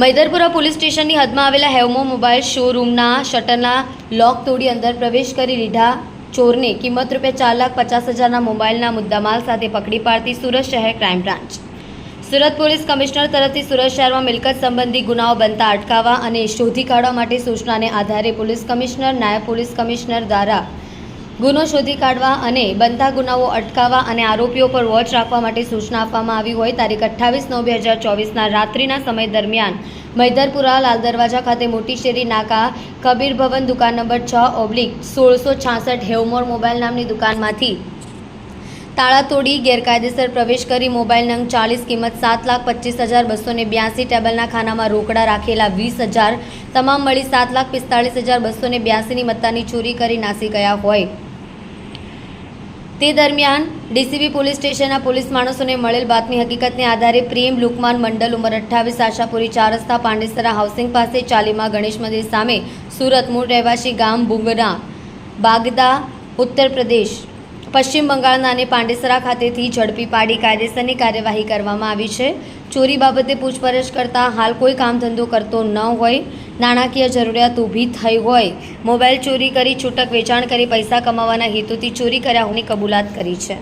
Maidarpura police સ્ટેશનની હદમાં આવેલા હેવમો mobile શોરૂમના શટરના લોક તોડી અંદર પ્રવેશ કરી લીધા ચોરને કિંમત રૂપિયા ચાર લાખ પચાસ હજારના મોબાઈલના મુદ્દામાલ સાથે પકડી પાડતી સુરત શહેર crime branch. Surat police commissioner તરફથી સુરત શહેરમાં મિલકત સંબંધી ગુનાઓ બનતા અટકાવવા અને શોધી કાઢવા માટે સૂચનાને આધારે પોલીસ કમિશનર, નાયબ પોલીસ કમિશનર દ્વારા ગુનો શોધી કાઢવા અને બનતા ગુનાઓ અટકાવવા અને આરોપીઓ પર વોચ રાખવા માટે સૂચના આપવામાં આવી હોય, તારીખ અઠ્ઠાવીસ નવ બે હજાર ચોવીસના રાત્રિના સમય દરમિયાન મૈદરપુરા લાલ દરવાજા ખાતે મોટી શેરી નાકા કબીર ભવન દુકાન નંબર છ ઓબ્લિક સોળસો છાસઠ હેવમોર મોબાઈલ નામની દુકાનમાંથી તાળા તોડી ગેરકાયદેસર પ્રવેશ કરી મોબાઈલ નંગ ચાલીસ કિંમત સાત લાખ પચીસ હજાર બસો ને બ્યાસી ટેબલના ખાનામાં રોકડા રાખેલા વીસ હજાર, તમામ મળી સાત લાખ પિસ્તાળીસ હજાર બસો ને બ્યાસીની મત્તાની ચોરી કરી નાસી ગયા હોય. તે દરમિયાન ડીસીબી પોલીસ સ્ટેશનના પોલીસ માણસોને મળેલ બાતમી હકીકતને આધારે પ્રેમ લુકમાન મંડલ ઉંમર અઠ્ઠાવીસ, આશાપુરી ચાર રસ્તા, પાંડેસરા હાઉસિંગ પાસે ચાલીમાં ગણેશ મંદિર સામે સુરત મૂળ રહેવાસી ગામ ભૂંગરા બાગદા, ઉત્તર પ્રદેશ. પશ્ચિમ બંગાળના અને પાંડેસરા ખાતેથી ઝડપી પાડી કાયદેસરની કાર્યવાહી કરવામાં આવી છે. ચોરી બાબતે પૂછપરછ કરતા હાલ કોઈ કામ ધંધો કરતો ન હોય. નાણાકીય જરૂરિયાત ઊભી થઈ હોય. મોબાઈલ ચોરી કરી, છૂટક વેચાણ કરી, પૈસા કમાવાના હેતુથી ચોરી કર્યા હોવાની કબૂલાત કરી છે.